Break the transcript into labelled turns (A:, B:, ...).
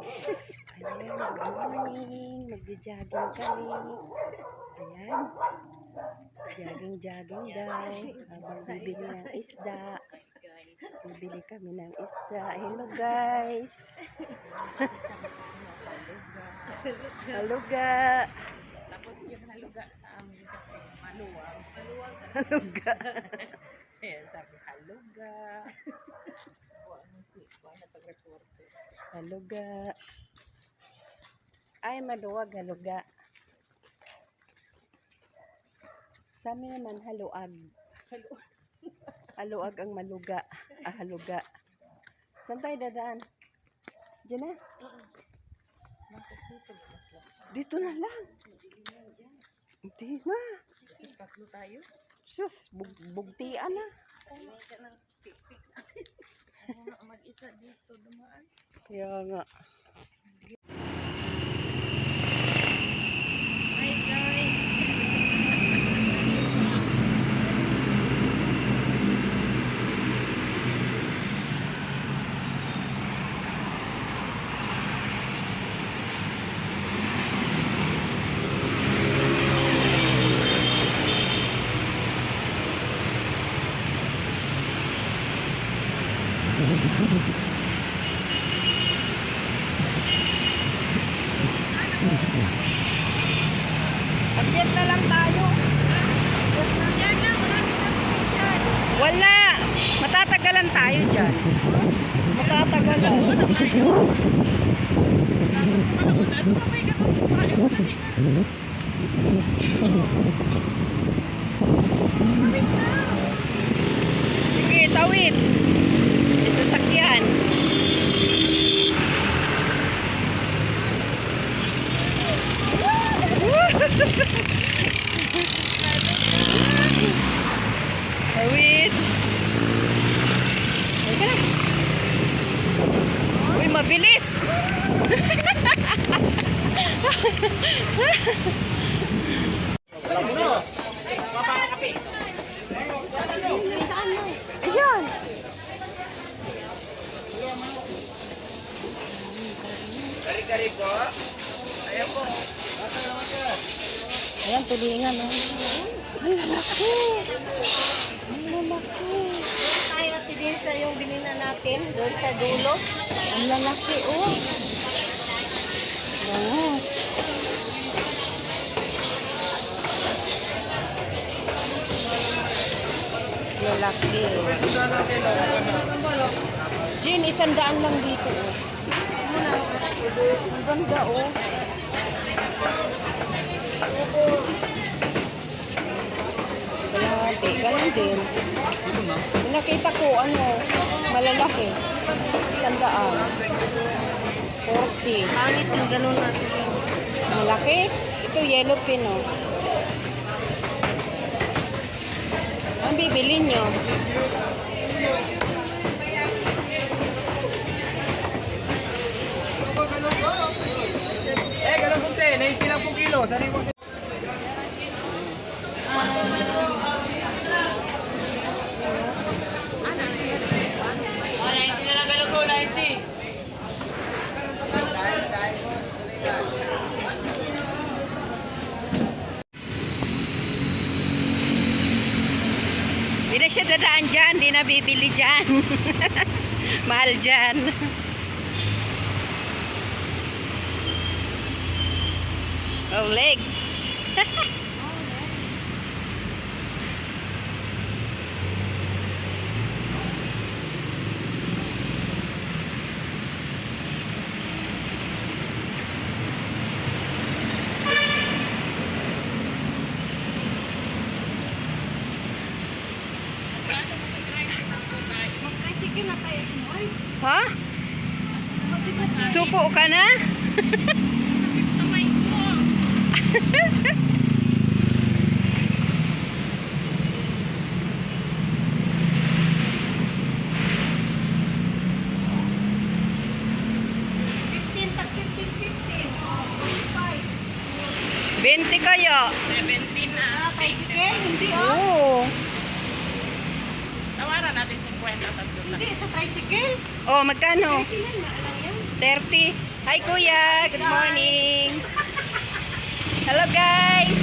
A: Ayan, good morning. Magja-jogging kami. Ayan. Jogging-jogging daw. Habang bibili ng isda. Bibili kami ng isda. Hello guys. Hello ga.
B: Tapos yung haluga sa amin kasi maluwag.
A: Hello ga.
B: Ayan, sabi haluga. O, ano si, wala na pag-reporte.
A: Hello ga. Ay, maluwag. Hello ga. Sa amin naman, haluag.
B: Haluag.
A: Haluag ang maluga. Ah, haluga. Saan tayo dadaan? Diyan na.
B: Dito?
A: Na lang. Hindi na.
B: Tatlo tayo.
A: Sus, bug bugtian na.
B: Kaya mag-isa dito dumaan.
A: Kaya nga. Akyat na lang tayo. Wala. Matatagalan tayo dyan. Matatagalan. Sige, tawid. May sasakyan. Tawid. Teka lang. Uy, mabilis. Ayan.
B: Kari-kari po. Ayan po.
A: Ayan, tulingan. Oh. Ay, lalaki. Ay, lalaki.
C: tayo din sa yung binina natin doon sa dulo.
A: Ang lalaki, oh. Bangas. Lalaki. Jin, isang daan lang dito, oh. Ang ganda, oh. Kalahati, ganun din. Nakita ko, ano, malalaki. Isang daan. 40.
C: Pangit yung ganun na.
A: Malaki? Ito yellow pin, oh. Ang bibili nyo?
D: Eh, ganun po te, naipilang po kilo. Saan yung
A: Di na siya dadaan dyan, di na bibili dyan. Mahal dyan. oh, legs.
C: Sige na tayo. Ay,
A: Ha? Suko ka na?
B: Kamay ko.
C: fifteen, tag fifteen, fifteen. 45.
A: 20 kaya.
B: 17 na.
C: Ah, tricycle? Hindi oh.
A: Oo.
B: Natin 50 tatlo na.
C: Hindi, sa tricycle.
A: Oh, magkano? 30. Hi, Kuya. Good morning. Hello, guys.